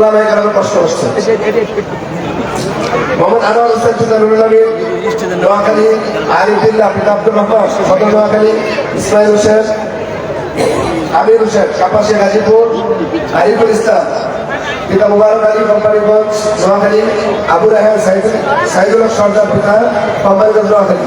ওলামায়ে কেরামের কষ্ট হচ্ছে। মোহাম্মদ আনোয়ার হোসেন সিদ্দারুল আমিন নোয়াখালী আরিফুল্লাহ পিতা আব্দুর রহমান, সদর নোয়াখালী, ইসমাইল হোসেন, আমির হোসেন, কাপাসিয়া, গাজীপুর, আরিফুল ইসলাম, পিতা মুবারক আলী, কোম্পানিগঞ্জ, নোয়াখালী, আবু রাহান সাইদুল সাইদুল সর্দার, পিতা কোম্পানিগঞ্জ, নোয়াখালী।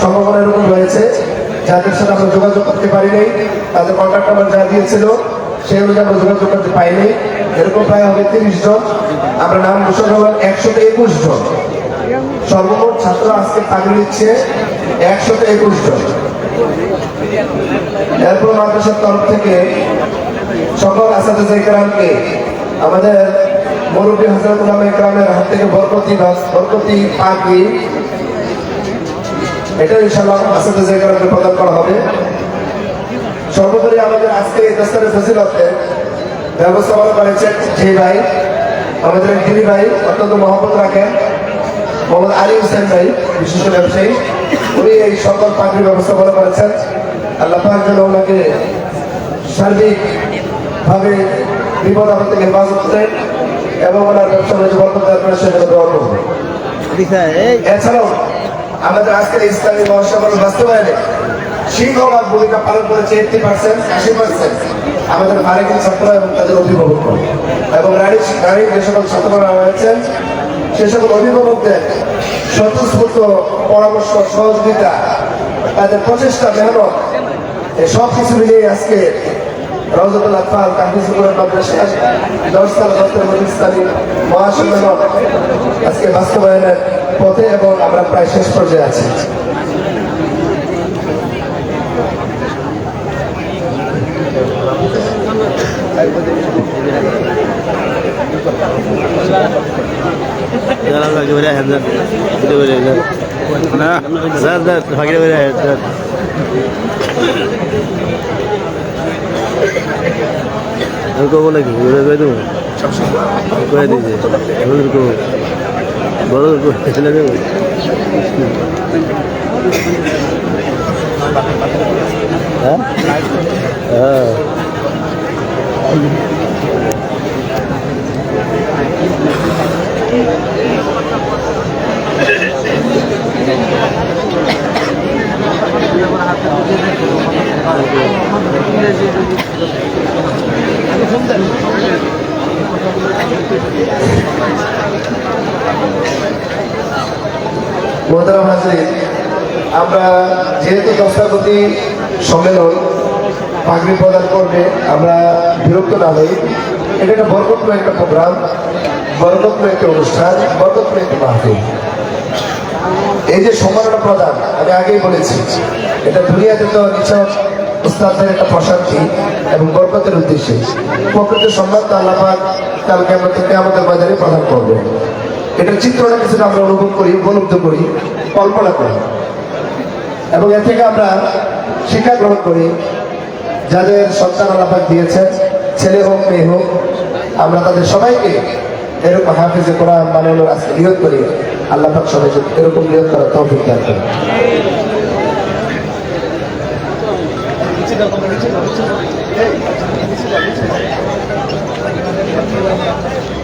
সম্ভাবনা এরকম রয়েছে যাদের সাথে আমরা যোগাযোগ করতে পারিনি তাদের কন্ট্যাক্ট নাম্বার যা দিয়েছিল সেই অনুযায়ী আমরা যোগাযোগ করতে পাইনি এরকম প্রায় হবে তিরিশ জন। আমরা নাম ঘোষণা হলাম একশো একুশ জন। সর্বমোট ছাত্র আজকে চাকরি নিচ্ছে একশত একুশ জন। এরপর মাদ্রাসার তরফ থেকে সকল আসাদে ইকরামকে আমাদের মুরব্বী হজরত উলামা ইকরামের হাত থেকে বরকতি বরকতি পাখি এটা ইনশাআল্লাহ আসাদে ইকরামকে প্রদান করা হবে। সর্বোপরি আমাদের আজকে এই দস্তারে ফজিলতে ব্যবস্থাপনা করেছেন যে ভাই আমাদের গিরি ভাই অত্যন্ত মহব্বত রাখেন মোহাম্মদ আলী হোসেন ভাই বিশিষ্ট ব্যবসায়ী উনি এই সকল পাখির ব্যবস্থাপনা করেছেন। আল্লাহ পাক যেন ওনাকে সার্বিকভাবে বিপদ আপদ থেকে হেফাজত করেন এবং ওনার ব্যবসা বাণিজ্য বরকত দান করেন। সেজন্য দোয়া করব এছাড়াও আমাদের আজকের ইসলামী মহাসভার বাস্তবায়নে। সিংহভাগ ভূমিকা পালন করেছে এইটি পার্সেন্ট আশি পার্সেন্ট আমাদের বারেকের ছাত্র এবং তাদের অভিভাবক। এবং রানী রানীর যে সকল ছাত্ররা রয়েছেন, সে সকল অভিভাবকদের স্বতঃস্ফূর্ত পরামর্শ, সহযোগিতা, তাদের প্রচেষ্টা, মেহনত সব কিছু মিলিয়ে আজকে ইসলামী মহাসম্মেলন আজকে বাস্তবায়নের পথে এবং আমরা প্রায় শেষ পর্যায়ে আছি boleh hazard. Nah, zat zat বড় লাগে হ্যাঁ হ্যাঁ মোহতারাম হাসিন আমরা যেহেতু দস্তাপতি সম্মেলন, পাগড়ি প্রদান করবে, আমরা বিরক্ত না হই। এটা একটা বরকতময় একটা প্রোগ্রাম, বরকতময় একটা অনুষ্ঠান, বরকতময় একটা মাহফিল। এই যে সম্মাননা প্রদান, আমি আগেই বলেছি, এটা দুনিয়াতে তো নিচক উস্তাদের একটা প্রশান্তি এবং বরকতের উদ্দেশ্যে। প্রকৃত সম্মান আল্লাহ কালকে আমরা থেকে আমাদের বাজারে প্রদান করবে এটার চিত্রটা কিছুটা আমরা অনুভব করি, উপলব্ধ করি, কল্পনা করি। এবং এ থেকে আমরা শিক্ষা গ্রহণ করি, যাদের সন্তান আল্লাপাক দিয়েছেন, ছেলে হোক, মেয়ে হোক, আমরা তাদের সবাইকে এরকম হাফিজে কোরআন বানানোর আজকে নিয়োগ করি। আল্লাহ পাক সবাইকে এরকম নিয়োগ করার তৌফিক দান Thank you.